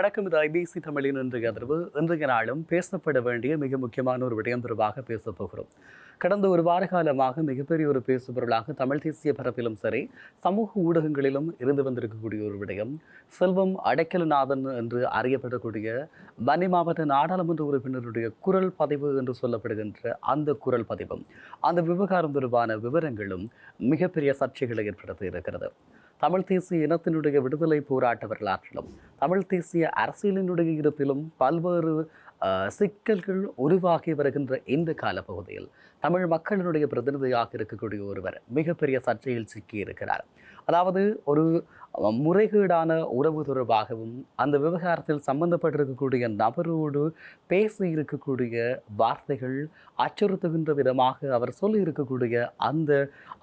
வணக்கம் இது ஐபிசி தமிழின் இன்றைய அதிர்வு. இன்றைய நாளும் பேசப்பட வேண்டிய மிக முக்கியமான ஒரு விடயம் தொடர்பாக பேசப் போகிறோம். கடந்த ஒரு வார காலமாக மிகப்பெரிய ஒரு பேசுபொருளாக தமிழ் தேசிய பரப்பிலும் சரி சமூக ஊடகங்களிலும் இருந்து வந்திருக்கக்கூடிய ஒரு விடயம் செல்வம் அடைக்கலநாதன் என்று அறியப்படக்கூடிய வன்னி மாவட்ட நாடாளுமன்ற உறுப்பினருடைய குரல் பதிவு என்று சொல்லப்படுகின்ற அந்த குரல் பதிவும் அந்த விவகாரம் தொடர்பான விவரங்களும் மிகப்பெரிய சர்ச்சைகளை ஏற்படுத்தி இருக்கிறது. தமிழ் தேசிய இனத்தினுடைய விடுதலை போராட்ட வரலாற்றிலும் தமிழ் தேசிய அரசியலினுடைய இருப்பிலும் பல்வேறு சிக்கல்கள் உருவாகி வருகின்ற இந்த காலப்பகுதியில் தமிழ் மக்களினுடைய பிரதிநிதியாக இருக்கக்கூடிய ஒருவர் மிகப்பெரிய சர்ச்சையில் சிக்கியிருக்கிறார். அதாவது ஒரு முறைகேடான உறவு தொடர்பாகவும் அந்த விவகாரத்தில் சம்பந்தப்பட்டிருக்கக்கூடிய நபரோடு பேசி இருக்கக்கூடிய வார்த்தைகள் அச்சுறுத்துகின்ற விதமாக அவர் சொல்லி இருக்கக்கூடிய அந்த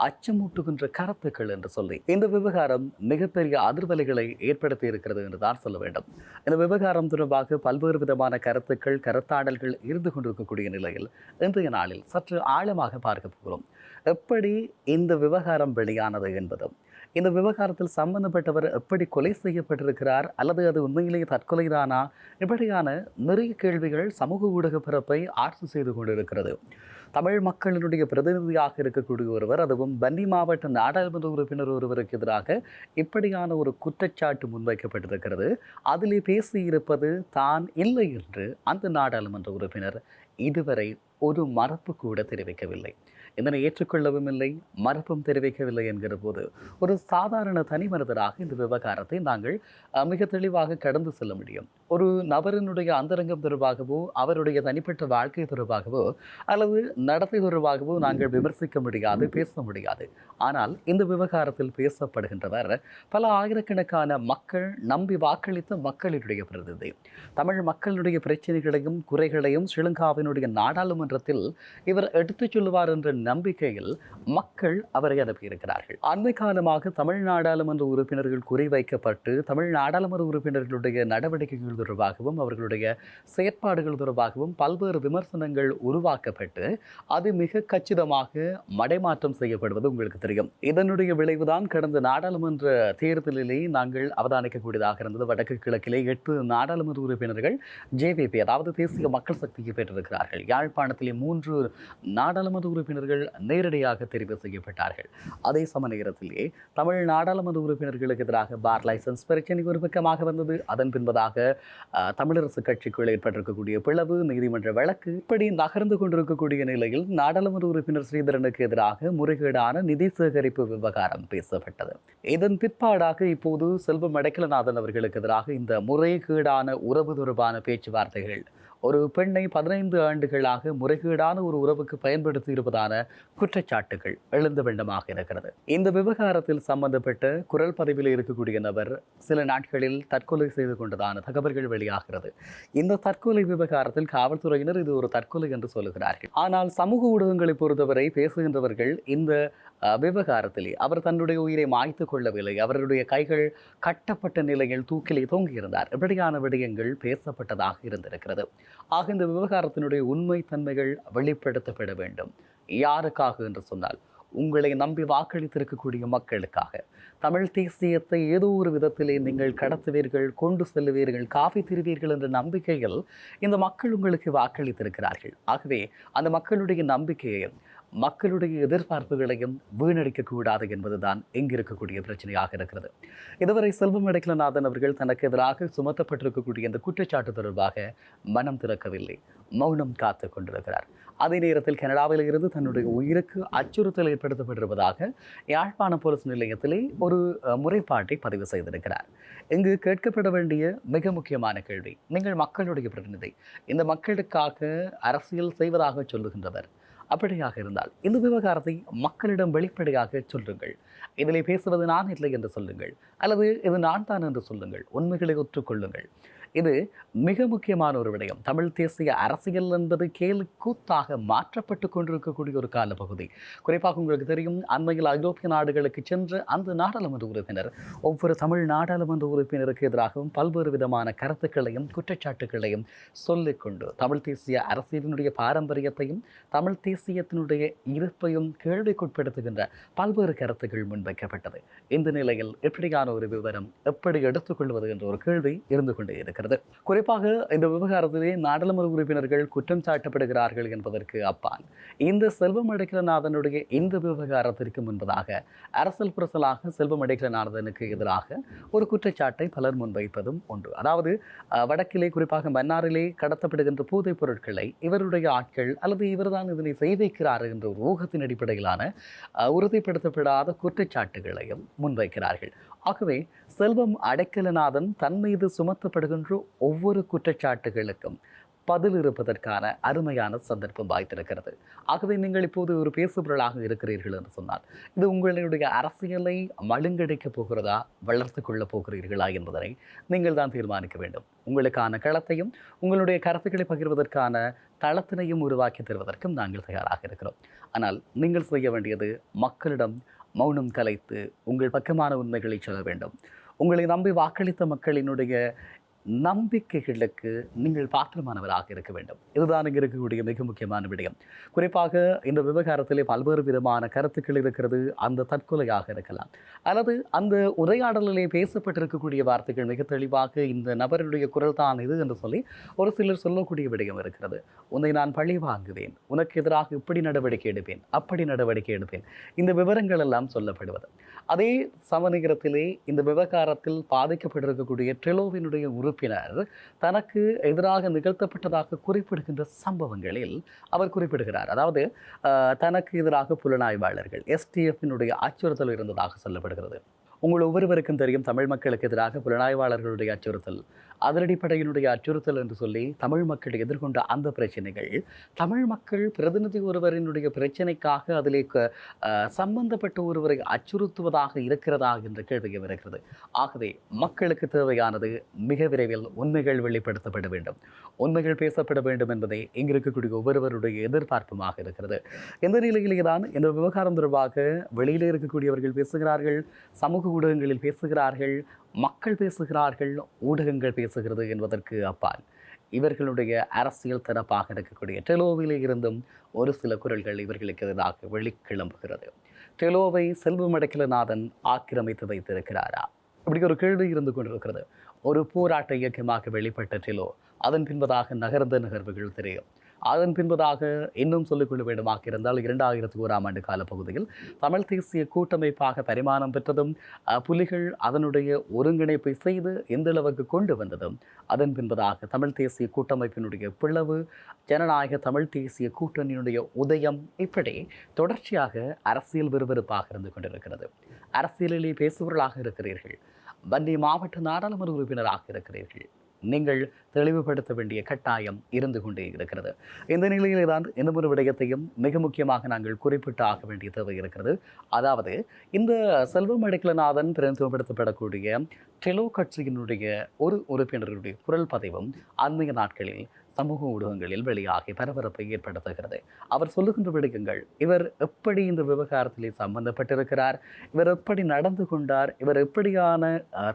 அச்சமூட்டுகின்ற கருத்துக்கள் என்று சொல்லி இந்த விவகாரம் மிகப்பெரிய அதிர்வலைகளை ஏற்படுத்தி இருக்கிறது என்று தான் சொல்ல வேண்டும். இந்த விவகாரம் தொடர்பாக பல்வேறு விதமான கருத்துக்கள் கருத்தாடல்கள் இருந்து கொண்டிருக்கக்கூடிய நிலையில் இன்றைய நாளில் சற்று ஆழமாக பார்க்க போகிறோம். எப்படி இந்த விவகாரம் வெளியானது என்பதும் இந்த விவகாரத்தில் சம்பந்தப்பட்டவர் எப்படி கொலை செய்யப்பட்டிருக்கிறார் அல்லது அது உண்மையிலேயே தற்கொலைதானா? இப்படியான நிறைய கேள்விகள் சமூக ஊடக பிறப்பை ஆட்சி செய்து கொண்டிருக்கிறது. தமிழ் மக்களினுடைய பிரதிநிதியாக இருக்கக்கூடிய ஒருவர் அதுவும் பன்னி மாவட்ட நாடாளுமன்ற உறுப்பினர் ஒருவருக்கு எதிராக இப்படியான ஒரு குற்றச்சாட்டு முன்வைக்கப்பட்டிருக்கிறது. அதிலே பேசியிருப்பது தான் இல்லை என்று அந்த நாடாளுமன்ற உறுப்பினர் இதுவரை ஒரு மரப்பு கூட தெரிவிக்கவில்லை. இதனை ஏற்றுக்கொள்ளவும் இல்லை மறுப்பும் தெரிவிக்கவில்லை என்கிற போது ஒரு சாதாரண தனி மனிதராக இந்த விவகாரத்தை நாங்கள் மிக தெளிவாக கடந்து செல்ல முடியும். ஒரு நபரினுடைய அந்தரங்கம் தொடர்பாகவோ அவருடைய தனிப்பட்ட வாழ்க்கை தொடர்பாகவோ அல்லது நடத்தை தொடர்பாகவோ நாங்கள் விமர்சிக்க முடியாது பேச முடியாது. ஆனால் இந்த விவகாரத்தில் பேசப்படுகின்றவர் பல ஆயிரக்கணக்கான மக்கள் நம்பி வாக்களித்த மக்களினுடைய பிரதிநிதி. தமிழ் மக்களுடைய பிரச்சனைகளையும் குறைகளையும் ஸ்ரீலங்காவினுடைய நாடாளுமன்றத்தில் இவர் எடுத்துச் சொல்லுவார் என்ற நம்பிக்கையில் மக்கள் அவரை அனுப்பியிருக்கிறார்கள். அண்மை காலமாக தமிழ் நாடாளுமன்ற உறுப்பினர்கள் குறிவைக்கப்பட்டு தமிழ் நாடாளுமன்ற உறுப்பினர்களுடைய நடவடிக்கைகள் தொடர்பாகவும் அவர்களுடைய செயற்பாடுகள் தொடர்பாகவும் பல்வேறு விமர்சனங்கள் உருவாக்கப்பட்டு அது மிக கச்சிதமாக மடைமாற்றம் செய்யப்படுவது உங்களுக்கு தெரியும். இதனுடைய விளைவுதான் கடந்த நாடாளுமன்ற தேர்தலிலே நாங்கள் அவதானிக்கக்கூடியதாக இருந்தது. வடக்கு கிழக்கிலே எட்டு நாடாளுமன்ற உறுப்பினர்கள் ஜேவிபி அதாவது தேசிய மக்கள் சக்திக்கு பெற்றிருக்கிறார்கள். யாழ்ப்பாணத்திலே மூன்று நாடாளுமன்ற உறுப்பினர்கள் நேரடியாக தெரிவு செய்யப்பட்டார்கள். அதே சம நேரத்திலே தமிழ் நாடாளுமன்ற உறுப்பினர்களுக்கு எதிராக பார் லைசன்ஸ் பிரச்சனை ஒரு பக்கமாக வந்தது. அதன் பின்பதாக தமிழரசு கட்சிக்குள் ஏற்பட்டிருக்கக்கூடிய பிளவு நீதிமன்ற வழக்கு இப்படி நகர்ந்து கொண்டிருக்கக்கூடிய நிலையில் நாடாளுமன்ற உறுப்பினர் ஸ்ரீதரனுக்கு எதிராக முறைகேடான நிதி சேகரிப்பு விவகாரம் பேசப்பட்டது. இதன் பிற்பாடாக இப்போது செல்வம் அடைக்கலநாதன் அவர்களுக்கு எதிராக இந்த முறைகேடான உறவு தொடர்பான பேச்சுவார்த்தைகள் ஒரு பெண்ணை பதினைந்து ஆண்டுகளாக முறைகேடான ஒரு உறவுக்கு பயன்படுத்தி இருப்பதான குற்றச்சாட்டுகள் எழுந்த வேண்டமாக இருக்கிறது. இந்த விவகாரத்தில் சம்பந்தப்பட்ட குரல் பதிவில் இருக்கக்கூடிய நபர் சில நாட்களில் தற்கொலை செய்து கொண்டதான தகவல்கள் வெளியாகிறது. இந்த தற்கொலை விவகாரத்தில் காவல்துறையினர் இது ஒரு தற்கொலை என்று சொல்லுகிறார்கள். ஆனால் சமூக ஊடகங்களை பொறுத்தவரை பேசுகின்றவர்கள் இந்த விவகாரத்திலே அவர் தன்னுடைய உயிரை மாய்த்து கொள்ளவில்லை. அவருடைய கைகள் கட்டப்பட்ட நிலையில் தூக்கிலே தொங்கியிருந்தார். இப்படியான விடயங்கள் பேசப்பட்டதாக இருந்திருக்கிறது. ஆக இந்த விவகாரத்தினுடைய உண்மை தன்மைகள் வெளிப்படுத்தப்பட வேண்டும். யாருக்காக என்று சொன்னால் உங்களை நம்பி வாக்களித்திருக்கக்கூடிய மக்களுக்காக. தமிழ் தேசியத்தை ஏதோ ஒரு விதத்திலே நீங்கள் கடத்துவீர்கள் கொண்டு செல்லுவீர்கள் காஃபி திருவீர்கள் என்ற நம்பிக்கையில் இந்த மக்கள் உங்களுக்கு வாக்களித்திருக்கிறார்கள். ஆகவே அந்த மக்களுடைய நம்பிக்கையை மக்களுடைய எதிர்பார்ப்புகளையும் வீணடிக்க கூடாது என்பதுதான் இங்கு இருக்கக்கூடிய பிரச்சனையாக இருக்கிறது. இதுவரை செல்வம் இடைக்கலநாதன் அவர்கள் தனக்கு எதிராக சுமத்தப்பட்டிருக்கக்கூடிய இந்த குற்றச்சாட்டு தொடர்பாக மனம் திறக்கவில்லை. மௌனம் காத்து கொண்டிருக்கிறார். அதே நேரத்தில் கனடாவில் இருந்து தன்னுடைய உயிருக்கு அச்சுறுத்தல் ஏற்படுத்தப்பட்டிருப்பதாக யாழ்ப்பாண போலீஸ் நிலையத்திலே ஒரு முறைப்பாட்டை பதிவு செய்திருக்கிறார். இங்கு கேட்கப்பட வேண்டிய மிக முக்கியமான கேள்வி நீங்கள் மக்களுடைய பிரதிநிதி இந்த மக்களுக்காக அரசியல் செய்வதாக சொல்லுகின்றவர் அப்படியாக இருந்தால் இந்த விவகாரத்தை மக்களிடம் வெளிப்படையாக சொல்லுங்கள். இதிலே பேசுவது நான் இல்லை என்று சொல்லுங்கள். அல்லது இது நான் தான் என்று சொல்லுங்கள். உண்மைகளை ஒற்றுக்கொள்ளுங்கள் இது மிக முக்கியமான ஒரு விடயம். தமிழ் தேசிய அரசியல் என்பது கேலி கூத்தாக மாற்றப்பட்டு கொண்டிருக்கக்கூடிய ஒரு காலப்பகுதி. குறிப்பாக உங்களுக்கு தெரியும் அண்மையில் ஐரோப்பிய நாடுகளுக்கு சென்ற அந்த நாடாளுமன்ற உறுப்பினர் ஒவ்வொரு தமிழ் நாடாளுமன்ற உறுப்பினருக்கு எதிராகவும் பல்வேறு விதமான கருத்துக்களையும் குற்றச்சாட்டுகளையும் சொல்லிக்கொண்டு தமிழ் தேசிய அரசியலினுடைய பாரம்பரியத்தையும் தமிழ் தேசியத்தினுடைய இருப்பையும் கேள்விக்குட்படுத்துகின்ற பல்வேறு கருத்துக்கள் முன்வைக்கப்பட்டது இந்த நிலையில் எப்படியான ஒரு விவரம் எப்படி எடுத்துக்கொள்வது என்ற ஒரு கேள்வி இருந்து கொண்டே இருக்கிறது. வருகிறது குறிப்பாக இந்த விவகாரத்திலே நாடாளுமன்ற உறுப்பினர்கள் குற்றம் சாட்டப்படுகிறார்கள் என்பதற்கு அப்பால். இந்த செல்வம் அடைக்கலநாதனுடைய இந்த விவகாரத்திற்கு முன்பதாக அரசல் புரசலாக செல்வம் அடைக்கலநாதனுக்கு எதிராக ஒரு குற்றச்சாட்டை பலர் முன்வைப்பதும் உண்டு. அதாவது வடக்கிலே குறிப்பாக மன்னாரிலே கடத்தப்படுகின்ற போதைப் பொருட்களை இவருடைய ஆட்கள் அல்லது இவர்தான் இதனை செய்திருக்கிறார் என்ற ஒரு ஊகத்தின் அடிப்படையிலான உறுதிப்படுத்தப்படாத குற்றச்சாட்டுகளையும் முன்வைக்கிறார்கள். ஆகவே செல்வம் அடைக்கலநாதன் தன் மீது சுமத்தப்படுகின்ற ஒவ்வொரு குற்றச்சாட்டுகளுக்கும் பதில் இருப்பதற்கான அருமையான சந்தர்ப்பம் வாய்த்திருக்கிறது. ஆகவே நீங்கள் இப்போது ஒரு பேசுபொருளாக இருக்கிறீர்கள் என்று சொன்னால் இது உங்களுடைய அரசியலை மழுங்கடிக்கப் போகிறதா வளர்த்து கொள்ளப் போகிறீர்களா என்பதனை நீங்கள் தான் தீர்மானிக்க வேண்டும். உங்களுக்கான களத்தையும் உங்களுடைய கருத்துக்களை பகிர்வதற்கான தளத்தினையும் உருவாக்கி தருவதற்கும் நாங்கள் தயாராக இருக்கிறோம். ஆனால் நீங்கள் செய்ய வேண்டியது மக்களிடம் மௌனம் கலைத்து உங்கள் பக்கமான உண்மைகளை சொல்ல வேண்டும். உங்களை நம்பி வாக்களித்த மக்களினுடைய நம்பிக்கைகளுக்கு நீங்கள் பாத்திரமானவராக இருக்க வேண்டும். இதுதான் இங்கே இருக்கக்கூடிய மிக முக்கியமான விடயம். குறிப்பாக இந்த விவகாரத்திலே பல்வேறு விதமான கருத்துக்கள் இருக்கிறது. அந்த தற்கொலையாக இருக்கலாம். அல்லது அந்த உரையாடலிலே பேசப்பட்டிருக்கக்கூடிய வார்த்தைகள் மிக தெளிவாக இந்த நபருடைய குரல் தான் இது என்று சொல்லி ஒரு சிலர் சொல்லக்கூடிய விடயம் இருக்கிறது. உன்னை நான் பழி வாங்குவேன். உனக்கு எதிராக இப்படி நடவடிக்கை எடுப்பேன். அப்படி நடவடிக்கை எடுப்பேன். இந்த விவரங்கள் எல்லாம் சொல்லப்படுவது. அதே சமநேரத்திலே இந்த விவகாரத்தில் பாதிக்கப்பட்டிருக்கக்கூடிய ட்ரெலோவினுடைய உறுப்பினர் தனக்கு எதிராக நிகழ்த்தப்பட்டதாக குறிப்பிடுகின்ற சம்பவங்களில் அவர் குறிப்பிடுகிறார். அதாவது தனக்கு எதிராக புலனாய்வாளர்கள் எஸ்டிஎஃபினுடைய அச்சுறுத்தல் இருந்ததாக சொல்லப்படுகிறது. உங்கள் ஒவ்வொருவருக்கும் தெரியும் தமிழ் மக்களுக்கு எதிராக புலனாய்வாளர்களுடைய அச்சுறுத்தல். அதிரடிப்படையினுடைய அச்சுறுத்தல் என்று சொல்லி தமிழ் மக்கள் எதிர்கொண்ட அந்த பிரச்சனைகள். தமிழ் மக்கள் பிரதிநிதி ஒருவரினுடைய பிரச்சனைக்காக அதிலே சம்பந்தப்பட்ட ஒருவரை அச்சுறுத்துவதாக இருக்கிறதா என்ற கேள்வியும் இருக்கிறது ஆகவே மக்களுக்கு தேவையானது மிக விரைவில் உண்மைகள் வெளிப்படுத்தப்பட வேண்டும். உண்மைகள் பேசப்பட வேண்டும் என்பதே இங்கிருக்கக்கூடிய ஒவ்வொருவருடைய எதிர்பார்ப்புமாக இருக்கிறது. இந்த நிலையிலே தான் இந்த விவகாரம் தொடர்பாக வெளியிலே இருக்கக்கூடியவர்கள் பேசுகிறார்கள் சமூக ஊடகங்களில் பேசுகிறார்கள் மக்கள் பேசுகிறார்கள் ஊடகங்கள் பேசுகிறது என்பதற்கு அப்பால். இவர்களுடைய அரசியல் தரப்பாக இருக்கக்கூடிய டெலோவிலே இருந்தும் ஒரு சில குரல்கள் இவர்களுக்கு எதிராக வெளிக்கிளம்புகிறது டெலோவை செல்வமடக்கிலநாதன் ஆக்கிரமித்து வைத்திருக்கிறாரா? இப்படி ஒரு கேள்வி இருந்து கொண்டிருக்கிறது. ஒரு போராட்ட இயக்கமாக வெளிப்பட்ட டெலோ அதன் பின்பதாக நகர்ந்த நகர்வுகள் தெரியும். அதன் பின்பதாக இன்னும் சொல்லிக்கொள்ள வேண்டுமாக இருந்தால் இரண்டாயிரத்தி ஓராம் ஆண்டு காலப்பகுதியில் தமிழ் தேசிய கூட்டமைப்பாக பரிமாணம் பெற்றதும் புலிகள் அதனுடைய ஒருங்கிணைப்பை செய்து எந்த அளவுக்கு கொண்டு வந்ததும் அதன் பின்பதாக தமிழ் தேசிய கூட்டமைப்பினுடைய பிளவு ஜனநாயக தமிழ் தேசிய கூட்டணியினுடைய உதயம் இப்படி தொடர்ச்சியாக அரசியல் விறுவிறுப்பாக இருந்து கொண்டிருக்கிறது. அரசியலிலே பேசுபவர்களாக இருக்கிறீர்கள். வன்னி மாவட்ட நாடாளுமன்ற உறுப்பினராக இருக்கிறீர்கள். நீங்கள் தெளிவுபடுத்த வேண்டிய கட்டாயம் இருந்து கொண்டே இருக்கிறது. இந்த நிலையிலே தான் இந்த ஒரு விடயத்தையும் மிக முக்கியமாக நாங்கள் குறிப்பிட்டு ஆக வேண்டிய தேவை இருக்கிறது. அதாவது இந்த செல்வம் அடைக்கலநாதன் பிரதிநிதித்துவப்படுத்தப்படக்கூடிய டெலோ கட்சியினுடைய ஒரு உறுப்பினருடைய குரல் பதிவும் அண்மைய நாட்களில் சமூக ஊடகங்களில் வெளியாகி பரபரப்பை ஏற்படுத்துகிறது. அவர் சொல்லுகின்ற விடயங்கள் இவர் எப்படி இந்த விவகாரத்திலே சம்பந்தப்பட்டிருக்கிறார் இவர் எப்படி நடந்து கொண்டார் இவர் எப்படியான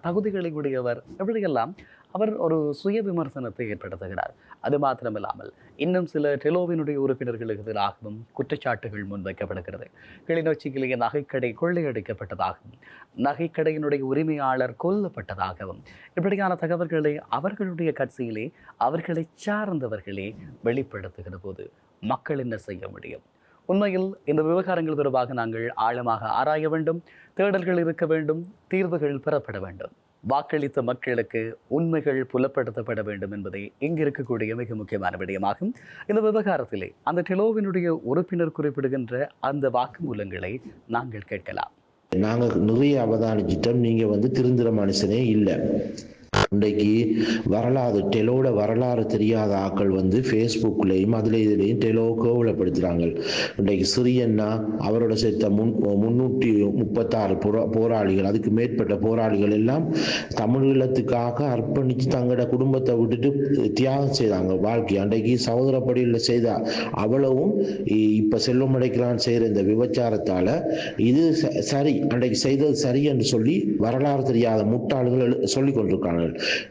தகுதிகளை உடையவர் எப்படியெல்லாம் அவர் ஒரு சுய விமர்சனத்தை ஏற்படுத்துகிறார். அது மாத்திரமில்லாமல் இன்னும் சில டெலோவினுடைய உறுப்பினர்களுக்கு எதிராகவும் குற்றச்சாட்டுகள் முன்வைக்கப்படுகிறது. கிளிநொச்சியிலேயே நகைக்கடை கொள்ளையடிக்கப்பட்டதாகவும் நகைக்கடையினுடைய உரிமையாளர் கொல்லப்பட்டதாகவும் இப்படியான தகவல்களை அவர்களுடைய கட்சியிலே அவர்களை சார்ந்தவர்களே வெளிப்படுத்துகிற போது மக்கள் என்ன செய்ய முடியும்? உண்மையில் இந்த விவகாரங்கள் தொடர்பாக நாங்கள் ஆழமாக ஆராய வேண்டும் தேடல்கள் இருக்க வேண்டும் தீர்வுகள் பெறப்பட வேண்டும். வாக்களித்த மக்களுக்கு உண்மைகள் புலப்படுத்தப்பட வேண்டும் என்பதே இங்கு இருக்கக்கூடிய மிக முக்கியமான விடயமாகும். இந்த விவகாரத்திலே அந்த டெலோவினுடைய உறுப்பினர் குறிப்பிடுகின்ற அந்த வாக்குமூலங்களை நாங்கள் கேட்கலாம். நாங்கள் நிறைய அவதானிச்சிட்டோம். நீங்க வந்து திருந்திர மனுஷனே இல்லை. இன்றைக்கு வரலாறு டெலோட வரலாறு தெரியாத ஆக்கள் வந்து ஃபேஸ்புக்லேயும் அதில் இதுலேயும் டெலோ கோவலப்படுத்துகிறாங்க இன்றைக்கு சிறியண்ணா அவரோட சேர்த்த முன் முன்னூற்றி முப்பத்தாறு போரா போராளிகள் அதுக்கு மேற்பட்ட போராளிகள் எல்லாம் தமிழீழத்துக்காக அர்ப்பணித்து தங்களோட குடும்பத்தை விட்டுட்டு தியாகம் செய்தாங்க வாழ்க்கை அன்றைக்கு சகோதரப்படியில் செய்த அவ்வளவும் இப்போ செல்வம் அடைக்கிறான் செய்கிற இந்த விபச்சாரத்தால் இது ச- சரி அன்றைக்கு செய்தது சரி என்று சொல்லி வரலாறு தெரியாத முட்டாள்கள் சொல்லிக் கொண்டிருக்காங்க.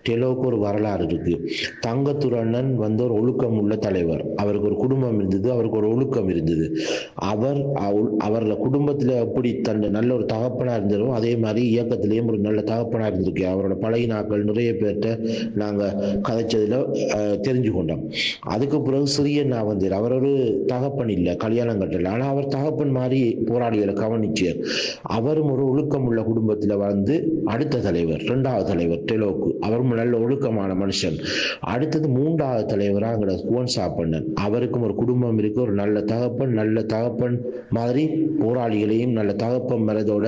டெலோக்கு ஒரு வரலாறு இருக்கு. தங்கத்துரண்ணன் வந்து ஒரு ஒழுக்கம் உள்ள தலைவர். அவருக்கு ஒரு குடும்பம் இருந்தது அவருக்கு ஒரு ஒழுக்கம் இருந்தது. அவர் அவ- அவரோட குடும்பத்துல எப்படி தன் நல்ல ஒரு தகப்பனா இருந்தாரோ அதே மாதிரி இயக்கத்திலேயும் ஒரு நல்ல தகப்பனா இருந்திருக்கு. அவரோட பழைய நாட்கள் நிறைய பேர்கிட்ட நாங்க கதைச்சதுல அஹ், தெரிஞ்சு கொண்டோம். அதுக்கு பிறகு சிறியண்ணா வந்து அவர் ஒரு தகப்பன் இல்லை கல்யாணம் கட்டல. ஆனா அவர் தகப்பன் மாதிரி போராளிகளை கவனிச்சார். அவரும் ஒரு ஒழுக்கம் உள்ள குடும்பத்துல வந்து அடுத்த தலைவர் இரண்டாவது தலைவர் டெலோக்கு அவரும் நல்ல ஒழுக்கமான மனுஷன். அடுத்தது மூன்றாவது தலைவராக அங்கட குவன் சாப்பண்ணன். அவருக்கும் ஒரு குடும்பம் இருக்கு ஒரு நல்ல தகப்பன் நல்ல தகப்பன் மாதிரி போராளிகளையும் நல்ல தகப்பன் மனதோட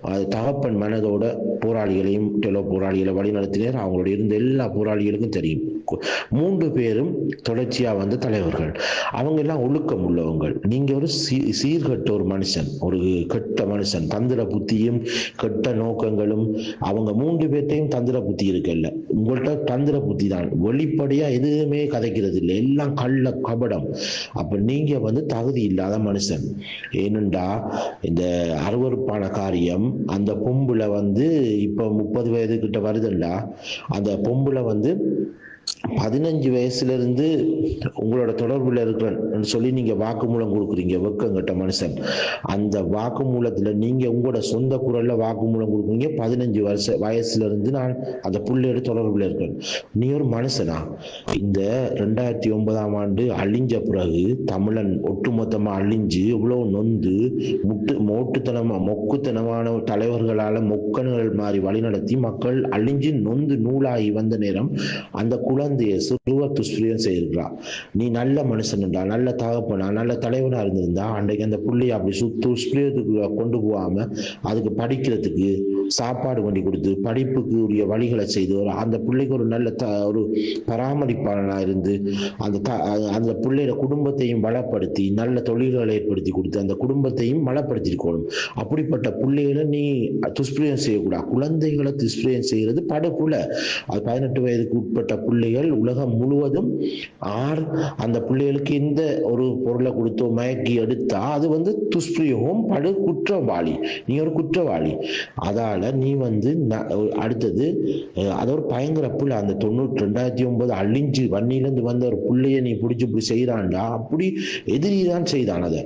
அது தகப்பன் மனதோட போராளிகளையும் டெலோ போராளிகளை வழிநடத்தினர். அவங்களோட இருந்த எல்லா போராளிகளுக்கும் தெரியும். மூன்று பேரும் தொடர்ச்சியா வந்து தலைவர்கள். அவங்க எல்லாம் ஒழுக்கம் உள்ளவங்கள் நீங்க ஒரு சீ- சீர்கெட்ட ஒரு மனுஷன் ஒரு கெட்ட மனுஷன் தந்திர புத்தியும் கெட்ட நோக்கங்களும் அவங்க மூன்று பேர்த்தையும் தந்திர புத்தி இருக்குல்ல. உங்கள்கிட்ட தந்திர புத்தி தான். வெளிப்படையா எதுவுமே கதைக்கிறது இல்லை எல்லாம் கள்ள கபடம். அப்ப நீங்க வந்து தகுதி இல்லாத மனுஷன். ஏனென்றா இந்த அருவருப்பான காரியம் அந்த பொம்புல வந்து இப்ப முப்பது வயது கிட்ட வருதுண்டா அந்த பொம்புல வந்து பதினஞ்சு வயசுலேருந்து உங்களோட தொடர்பில் இருக்கிறேன்னு சொல்லி நீங்கள் வாக்குமூலம் கொடுக்குறீங்க வெக்கங்கட்ட மனுஷன். அந்த வாக்குமூலத்தில் நீங்கள் உங்களோட சொந்த குரலில் வாக்குமூலம் கொடுக்குறீங்க. பதினஞ்சு வருஷ வயசுலேருந்து நான் அந்த பிள்ளையோட தொடர்பில் இருக்கேன் நீ ஒரு மனுஷனா? இந்த ரெண்டாயிரத்தி ஒன்பதாம் ஆண்டு அழிஞ்ச பிறகு தமிழன் ஒட்டுமொத்தமாக அழிஞ்சு இவ்வளோ நொந்து முட்டு மோட்டுத்தனமாக மொக்குத்தனமான தலைவர்களால் மொக்கன்கள் மாதிரி வழிநடத்தி மக்கள் அழிஞ்சு நொந்து நூலாகி வந்த நேரம் அந்த குழந்தைய சிறுவ துஷ்பிரியம் செய்திருக்கிறா நீ நல்ல மனுஷன்டா நல்ல தகப்பனா நல்ல தலைவனா இருந்திருந்தா அன்றைக்கு அந்த புள்ளைய அப்படி சுத்து துஷ்பிரியத்துக்கு கொண்டு போகாம அதுக்கு படிக்கிறதுக்கு சாப்பாடு கொண்டு கொடுத்து படிப்புக்கு உரிய வழிகளை செய்து ஒரு அந்த பிள்ளைக்கு ஒரு நல்ல த ஒரு பராமரிப்பாளனாக இருந்து அந்த த அந்த பிள்ளையோட குடும்பத்தையும் வளப்படுத்தி நல்ல தொழில்களை ஏற்படுத்தி கொடுத்து அந்த குடும்பத்தையும் வளப்படுத்திருக்கணும். அப்படிப்பட்ட பிள்ளைகளை நீ துஷ்பிரயம் செய்யக்கூடாது. குழந்தைகளை துஷ்பிரயம் செய்கிறது படுகொலை. அது பதினெட்டு வயதுக்கு உட்பட்ட பிள்ளைகள் உலகம் முழுவதும் ஆர் அந்த பிள்ளைகளுக்கு எந்த ஒரு பொருளை கொடுத்தோ மயக்கி எடுத்தா அது வந்து துஷ்பிரயோகம் படு குற்றவாளி. நீ ஒரு குற்றவாளி. அதால் நீ வந்து அடுத்தது அஹ், அது ஒரு பயங்கர புள்ள அந்த தொண்ணூற்றி ரெண்டாயிரத்தி ஒன்பது அழிஞ்சு வன்னியிலேருந்து வந்த ஒரு புள்ளைய நீ பிடிச்சி இப்படி செய்தான்டா அப்படி எதிரி தான் செய்தான் அதை.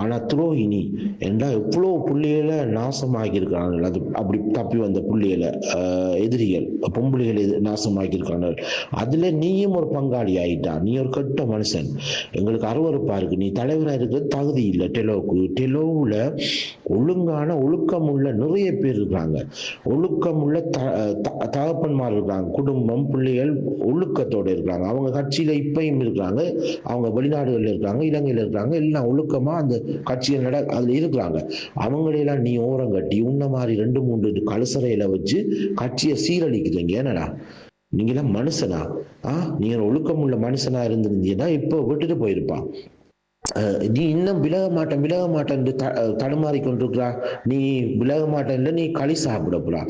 ஆனா துரோகிணி என்றா எவ்வளோ புள்ளிகளை நாசமாக்கியிருக்காங்க அது அப்படி தப்பி வந்த புள்ளிகளை எதிரிகள் பொம்பளைகள் எது நாசமாக்கி இருக்காங்க அதுல நீயும் ஒரு பங்காளி ஆயிட்டா நீ ஒரு கெட்ட மனுஷன். எங்களுக்கு அருவருப்பா இருக்கு நீ தலைவராக இருக்கிறது தகுதி இல்லை டெலோவுக்கு டெலோவில் ஒழுங்கான ஒழுக்கம் உள்ள நிறைய பேர் இருக்காங்க. ஒழுக்கம் உள்ள த தகப்பன்மார் இருக்காங்க. குடும்பம் பிள்ளைகள் ஒழுக்கத்தோட இருக்காங்க. அவங்க கட்சியில இப்பயும் இருக்கிறாங்க அவங்க வெளிநாடுகள்ல இருக்காங்க இலங்கையில இருக்காங்க. எல்லாம் ஒழுக்கமா அந்த கட்சியில் நட அதுல இருக்கிறாங்க. அவங்களையெல்லாம் நீ ஓரம் கட்டி உன்ன மாதிரி ரெண்டு மூன்று கலசரையில வச்சு கட்சியை சீரழிக்கிறீங்க. என்னடா? நீங்களாம் மனுஷனா? ஆ? நீங்க ஒழுக்கம் உள்ள மனுஷனா இருந்திருந்தீங்கன்னா இப்போ விட்டுட்டு போயிருப்பான் நீ இன்னும் விலக மாட்டேன் விலக மாட்டேன் தடுமாறி கொண்டிருக்கிறா நீ விலக மாட்டேன்ல நீ களி சாப்பிட போறா.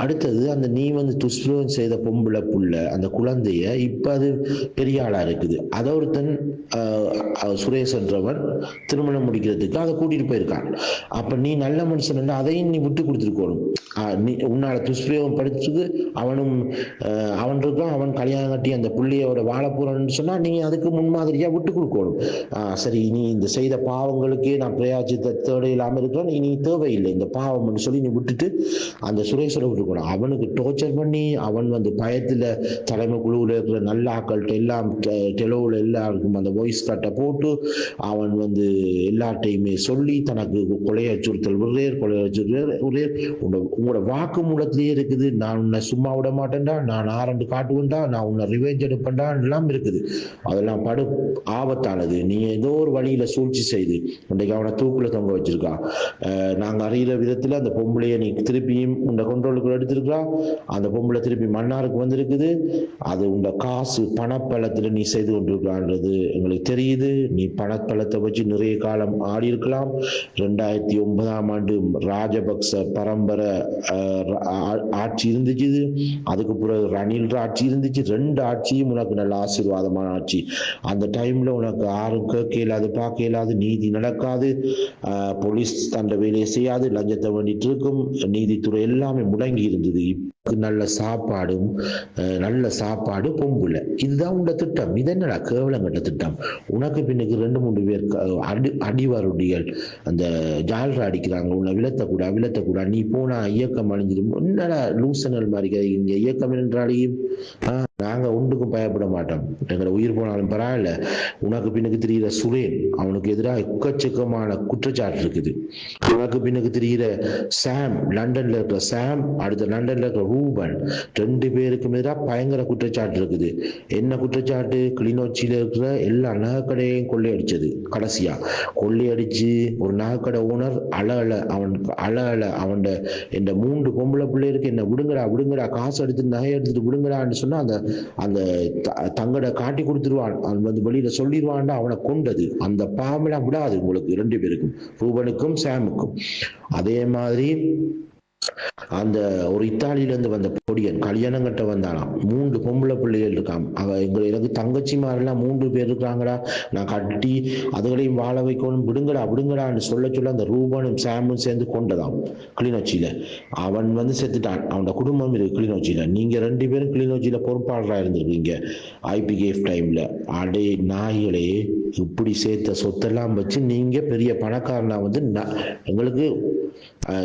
அடுத்தது அந்த நீ வந்து துஷ்பிரயோகம் செய்த பொம்பளை புள்ள அந்த குழந்தைய இப்ப அது பெரிய ஆளா இருக்குது. அதை ஒருத்தன் அஹ், சுரேஷ் என்றவன் திருமணம் முடிக்கிறதுக்கு அதை கூட்டிட்டு போயிருக்கான் அப்ப நீ நல்ல மனுஷன் அதையும் நீ விட்டு கொடுத்துருக்கணும் நீ உன்னால துஷ்பிரயோகம் படிச்சது அவனும் அவன் இருக்கான் அவன் கல்யாணம் கட்டி அந்த புள்ளையோட வாழ போறான்னு சொன்னா நீ அதுக்கு முன்மாதிரியா விட்டு கொடுக்கணும். ஆஹ் சரி நீ இந்த செய்த பாவங்களுக்கே நான் பிரயாச்சித்தோட இல்லாமல் இருக்கிறேன். நீ நீ தேவையில்லை. இந்த பாவம்னு சொல்லி நீ விட்டுட்டு அந்த சுரேஷரை விட்டுக்கணும் அவனுக்கு டோர்ச்சர் பண்ணி அவன் வந்து பயத்தில் தலைமை குழுவில் இருக்கிற நல்ல ஆக்கள்கிட்ட எல்லாம் டெலோவில் எல்லாருக்கும் அந்த வாய்ஸ் கட்டை போட்டு அவன் வந்து எல்லார்ட்டையுமே சொல்லி தனக்கு கொலை அச்சுறுத்தல் விடுறேர் கொலை அச்சுறுத்தல் விடுறேர் உன்னோட உங்களோட வாக்கு மூலத்திலேயே இருக்குது. நான் உன்னை சும்மா விட மாட்டேன்டா. நான் ஆரண்டு காட்டுவேன்டா. நான் உன்னை ரிவெஞ்ச் எடுப்பேன்டா. எல்லாம் இருக்குது. அதெல்லாம் படு. ஆபத்தானது. நீ ஏதோ ஒரு வழியில சூழ்ச்சி செய்து இன்றைக்கு அவனை தூக்குல தொங்க வச்சிருக்கா. நாங்க அறிகிற விதத்துல அந்த பொம்பளைய நீ திருப்பியும் உண்ட கொண்டோலுக்குள்ள எடுத்திருக்கா அந்த பொம்பளை திருப்பி மன்னாருக்கு வந்திருக்குது. அது உண்ட காசு பணப்பழத்துல நீ செய்து கொண்டிருக்கான்றது எங்களுக்கு தெரியுது. நீ பணப்பழத்தை வச்சு நிறைய காலம் ஆடி இருக்கலாம். ரெண்டாயிரத்தி ஒன்பதாம் ஆண்டு ராஜபக்ச பரம்பரை ஆட்சி இருந்துச்சு அதுக்கு பிறகு ரணில் ஆட்சி இருந்துச்சு. ரெண்டு ஆட்சியும் உனக்கு நல்ல ஆசீர்வாதமான ஆட்சி. அந்த டைம்ல உனக்கு யாரும் கேள்வி இயலாது பார்க்க இயலாது நீதி நடக்காது. ஆஹ் போலீஸ் தண்ட வேலையை செய்யாது லஞ்சத்தை வேண்டிட்டு இருக்கும் நீதித்துறை எல்லாமே முடங்கி இருந்தது. நல்ல சாப்பாடும் நல்ல சாப்பாடு பொம்புல. இதுதான் உண்ட திட்டம். இது என்னடா கேவலங்கட்ட திட்டம்? உனக்கு பின்னுக்கு ரெண்டு மூணு பேர் அடி அடிவாருடிகள் அந்த ஜால்ரா அடிக்கிறாங்க உன்னை விளத்தக்கூடா விளத்தக்கூடா நீ போனா இயக்கம் அழிஞ்சிடும் என்னடா லூசனல் மாதிரி இங்க இயக்கம் என்றாலையும் ஆஹ், நாங்க ஒன்றுக்கும் பயப்பட மாட்டோம். எங்களை உயிர் போனாலும் பரவாயில்ல. உனக்கு பின்னுக்கு தெரிகிற சுரேன் அவனுக்கு எதிராக எக்கச்சக்கமான குற்றச்சாட்டு இருக்குது. உனக்கு பின்னுக்கு தெரிகிற சாம் லண்டன்ல இருக்கிற சாம் அடுத்த லண்டன்ல இருக்கிற ரூபன். ரெண்டு பேருக்கும் எதிராக பயங்கர குற்றச்சாட்டு இருக்குது. என்ன குற்றச்சாட்டு? கிளிநொச்சியில இருக்கிற எல்லா நகைக்கடையையும் கொள்ளையடிச்சது. கடைசியா. கொள்ளையடிச்சு ஒரு நகைக்கடை ஓனர் அழ அழ அவன் அழ அழ அவன் இந்த மூன்று பொம்பளை பிள்ளைகளுக்கு என்ன விடுங்கடா விடுங்கடா காசு எடுத்து நகை எடுத்துட்டு விடுங்கடான்னு சொன்னா அந்த அந்த த- தங்கட காட்டி கொடுத்துருவான். அவன் வந்து வெளியில சொல்லிடுவான்டா அவனை கொண்டது. அந்த பாம்பெல்லாம் விடாது உங்களுக்கு ரெண்டு பேருக்கும் ரூபனுக்கும் சாமுக்கும். அதே மாதிரி அந்த ஒரு இத்தாலியில இருந்து வந்த பொடியன் கல்யாணம் கட்ட வந்தாலாம் மூன்று பொம்பளை பிள்ளைகள் இருக்காம். அவ எங்க எனக்கு தங்கச்சி மாதிரிலாம் மூன்று பேர் இருக்கிறாங்கடா. நான் கட்டி அதுகளையும் வாழ வைக்கணும். விடுங்கடா விடுங்கடான்னு சொல்ல சொல்ல அந்த ரூபனும் சாமும் சேர்ந்து கொண்டதாம். கிளிநொச்சியில. அவன் வந்து செத்துட்டான். அவனோட குடும்பம் இருக்கு கிளிநொச்சியில. நீங்க ரெண்டு பேரும் கிளிநொச்சியில பொறுப்பாளராக இருந்திருக்கீங்க. ஐபிகேஃப் டைம்ல அடே நாய்களே இப்படி சேர்த்த சொத்தெல்லாம் வச்சு நீங்க பெரிய பணக்காரனா வந்து எங்களுக்கு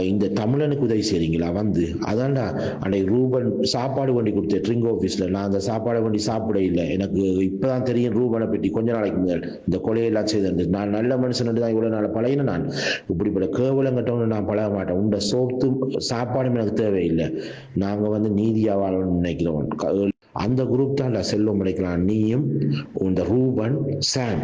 இந்த தமிழனுக்கு உதவி செய்றீங்களா? வந்து அதான்டா அன்னைக்கு ரூபன் சாப்பாடு வண்டி கொடுத்தேன் ட்ரிங்க் ஆஃபீஸில் நான் அந்த சாப்பாடு வண்டி சாப்பிட இல்லை. எனக்கு இப்போதான் தெரியும் ரூபனை பற்றி கொஞ்ச நாளைக்கு முதல் இந்த கொலையெல்லாம் செய்தது நான் நல்ல மனுஷன் தான் இவ்வளோ நாள் பழகின நான். இப்படிப்பட்ட கேவலங்கட்டவனு நான் பழக மாட்டேன். உண்ட சோத்து சாப்பாடும் எனக்கு தேவையில்லை. நாங்கள் வந்து நீதியாக வாழணும்னு நினைக்கிறோம். அந்த குரூப் தான்டா செல்வம் நினைக்கலாம் நீயும் உன் ரூபன் சாம்.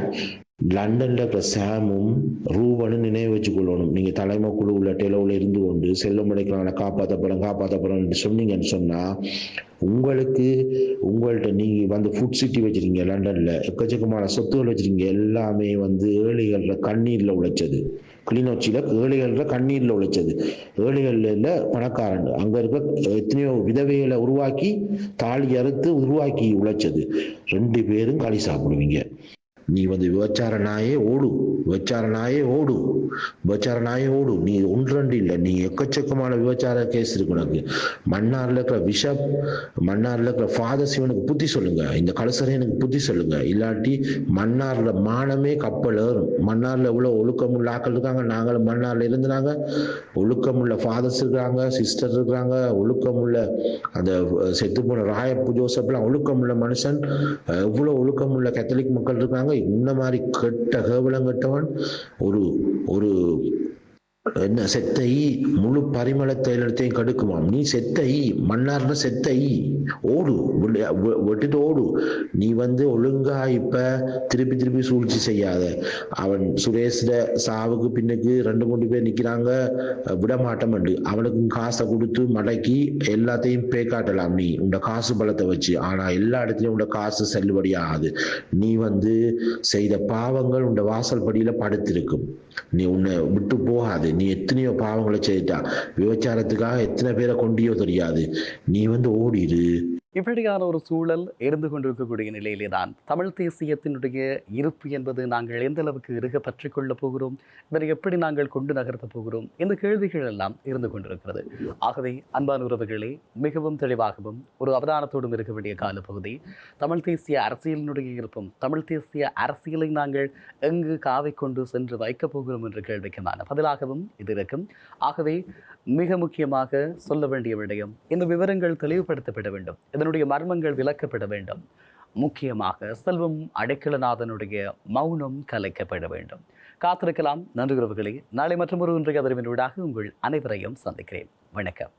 லண்டன்ல இருக்கிற சாமும் ரூபனும் நினைவு வச்சு கொள்ளணும். நீங்க தலைமை குழு உள்ள டெலோவில் இருந்து கொண்டு செல்வம் போறோம் காப்பாற்றப்படும் காப்பாற்றப்படும் சொன்னீங்கன்னு சொன்னா உங்களுக்கு உங்கள்கிட்ட நீங்க வந்து ஃபுட் சிட்டி வச்சிருக்கீங்க லண்டன்ல. எக்கச்சக்கமான சொத்துகள் வச்சிருக்கீங்க. எல்லாமே வந்து ஏழைகள்ல கண்ணீர்ல உழைச்சது. கிளிநொச்சியில ஏழைகள்ல கண்ணீர்ல உழைச்சது. ஏழைகள்ல பணக்காரன் அங்க இருக்க எத்தனையோ விதவைகளை உருவாக்கி தாலி அறுத்து உருவாக்கி உழைச்சது. ரெண்டு பேரும் களி சாப்பிடுவீங்க. நீ வந்து விபச்சார நாயே ஓடு விபச்சார நாயே ஓடு விபச்சார நாயே ஓடு. நீ ஒன்றண்டு இல்லை நீ எக்கச்சக்கமான விபச்சார கேஸ் இருக்கு உனக்கு. மன்னார்ல இருக்கிற பிஷப் மன்னார்ல இருக்கிற ஃபாதர் சிவனுக்கு புத்தி சொல்லுங்க. இந்த கலசரை எனக்கு புத்தி சொல்லுங்க. இல்லாட்டி மன்னார்ல மானமே கப்பல் ஏறும். மன்னார்ல எவ்வளோ ஒழுக்கமுள்ள ஆக்கள் இருக்காங்க? நாங்களும் மன்னார்ல இருந்தாங்க ஒழுக்கமுள்ள ஃபாதர்ஸ் இருக்கிறாங்க சிஸ்டர் இருக்கிறாங்க. ஒழுக்கமுள்ள அந்த செத்து போன ராயப்பு ஜோசப்லாம் ஒழுக்கமுள்ள மனுஷன். எவ்வளோ ஒழுக்கமுள்ள கத்தலிக் மக்கள் இருக்காங்க? இந்த மாதிரி கெட்ட கேவலம் கெட்டவன் ஒரு ஒரு என்ன செத்த ஈ முழு பரிமள தைலத்தையும் கடுக்குமாம். நீ செத்த ஈ மன்னார்னு செத்த. ஈ ஓடு விடு- ஓடு நீ வந்து ஒழுங்கா இப்ப திருப்பி திருப்பி சூழ்ச்சி செய்யாத. அவன் சுரேஷ்ட சாவுக்கு பின்னுக்கு ரெண்டு மூணு பேர் நிக்கிறாங்க. விட மாட்டமண்டு அவனுக்கும் காசை கொடுத்து மடக்கி எல்லாத்தையும் பே காட்டலாம் நீ. உண்ட காசு பலத்தை வச்சு. ஆனா எல்லா இடத்துலயும் உண்ட காசு செல்லுபடி ஆகாது நீ வந்து செய்த பாவங்கள் உண்ட வாசல் படியில படுத்திருக்கும். நீ உன்னை விட்டு போகாது. நீ எத்தனையோ பாவங்களை செய்தா விபச்சாரத்துக்காக எத்தனை பேரை கொண்டியோ தெரியாது. நீ வந்து ஓடிடு இப்படியான ஒரு சூழல் இருந்து கொண்டிருக்கக்கூடிய நிலையிலே தான் தமிழ் தேசியத்தினுடைய இருப்பு என்பது நாங்கள் எந்த அளவுக்கு இருக பற்றிக் கொள்ளப் போகிறோம்? இதனை எப்படி நாங்கள் கொண்டு நகர்த்தப் போகிறோம்? இந்த கேள்விகள் எல்லாம் இருந்து கொண்டிருக்கிறது. ஆகவே அன்பான உறவுகளே மிகவும் தெளிவாகவும் ஒரு அவதானத்தோடும் இருக்க வேண்டிய காலப்பகுதி தமிழ் தேசிய அரசியலினுடைய இருப்பும் தமிழ் தேசிய அரசியலை நாங்கள் எங்கு காவை கொண்டு சென்று வைக்கப் போகிறோம் என்ற கேள்விக்குமான பதிலாகவும் இது இருக்கும். ஆகவே மிக முக்கியமாக சொல்ல வேண்டிய விடயம் இந்த விவரங்கள் தெளிவுபடுத்தப்பட வேண்டும். இதனுடைய மர்மங்கள் விளக்கப்பட வேண்டும். முக்கியமாக செல்வம் அடைக்கலநாதனுடைய மௌனம் கலைக்கப்பட வேண்டும். காத்திருக்கலாம் நன்றி உறவுகளே நாளை மற்றும் ஒரு இன்றைய அதிர்வின் உங்கள் அனைவரையும் சந்திக்கிறேன். வணக்கம்.